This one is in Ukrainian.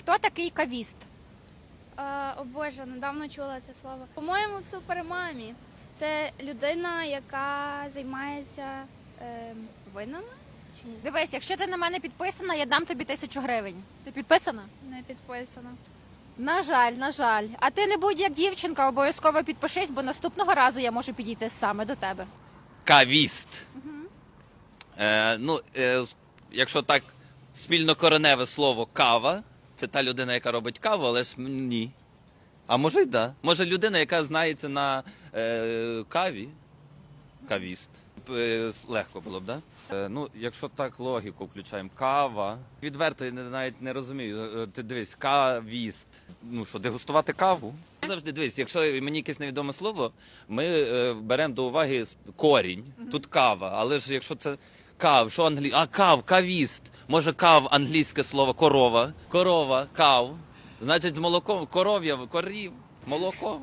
Хто такий кавіст? Е, о Боже, недавно чула це слово. По-моєму, в супермамі. Це людина, яка займається е, винами чи ні? Дивись, якщо ти на мене підписана, я дам тобі тисячу гривень. Ти підписана? Не підписана. На жаль, на жаль. А ти не будь як дівчинка, обов'язково підпишись, бо наступного разу я можу підійти саме до тебе. Кавіст. Е, ну, е, якщо так спільнокореневе слово кава, це та людина, яка робить каву, але ж ні. А може й да. Може людина, яка знається на е, каві. Кавіст. Е, легко було б, да? Е, ну, якщо так логіку включаємо, кава. Відверто я не- навіть не розумію. Е, Ти дивись, кавіст. Ну що, дегустувати каву? Завжди дивись, якщо мені якесь невідоме слово, ми е, беремо до уваги с- корінь. Тут кава, але ж якщо це кав, що англі... А кав, кавіст. Може, кав англійське слово корова. Корова, кав. Значить, з молоком, коров'я, корів, молоко.